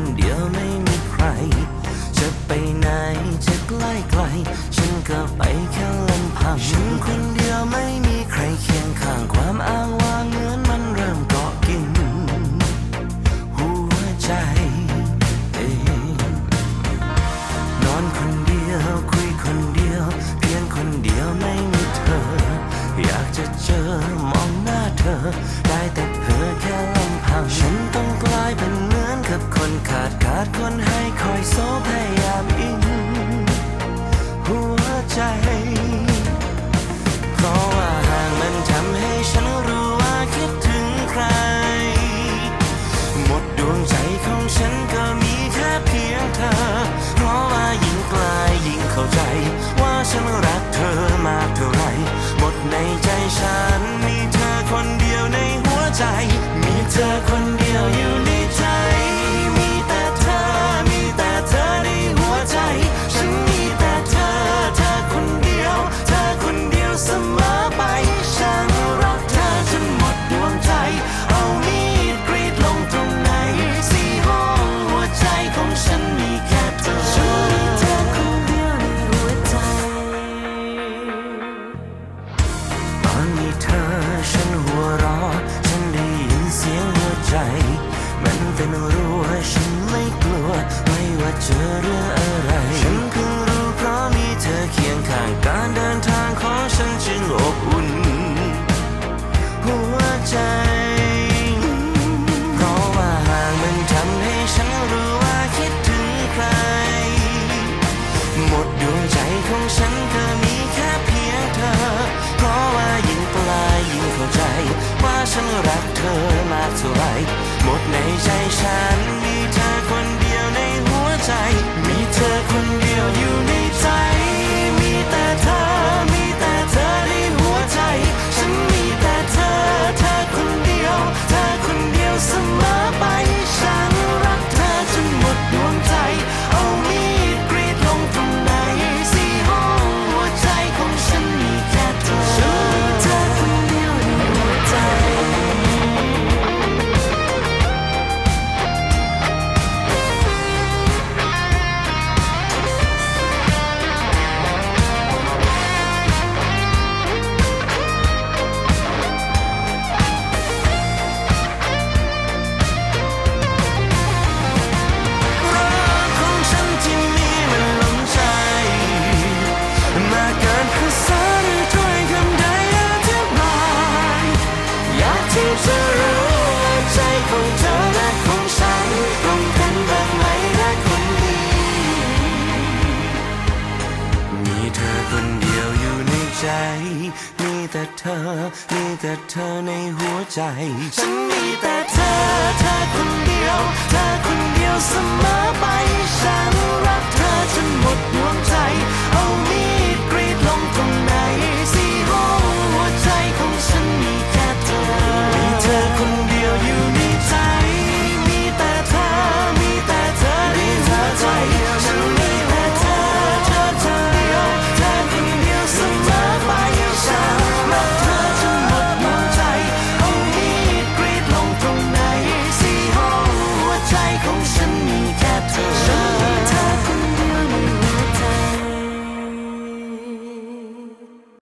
คนเดียวไม่มีใคร จะไปไหนจะใกล้ไกล ฉันก็ไปแค่ลำพังฉันคนเดียวไม่มีใครเคียงข้างความอ้างว้างเหมือนมันเริ่มเกาะกิน หัวใจเองนอนคนเดียวคุยคนเดียว เพียงคนเดียวไม่มีเธอ อยากจะเจอมองหน้าเธอ ได้แต่เธอแค่ลำพังฉันต้อง ขาดขาดคนให้คอยโซพยายามอิงหัวใจ เพราะว่าห่างมันทำให้ฉันรู้ว่าคิดถึงใคร หมดดวงใจของฉันก็มีแค่เพียงเธอ เพราะว่ายิ่งไกลยิ่งเข้าใจ ว่าฉันรักเธอมากเท่าไร หมดในใจฉันมีเธอคนเดียวในหัวใจ มีเธอคน มันเป็นรั้วฉันไม่กลัว ไม่ว่าเจอเรื่องอะไรฉัน ฉันรักเธอมากเท่าไรหมดในใจฉันมีเธอ จะรู้ว่าใจของเธอและของฉันตรงกันบ้างไหมรักคนดีมีเธอคนเดียวอยู่ในใจ มีแต่เธอ มีแต่เธอในหัวใจ ฉันมีแต่เธอ เธอคนเดียว เธอคนเดียวเสมอ ใจของฉันมีแค่เธอ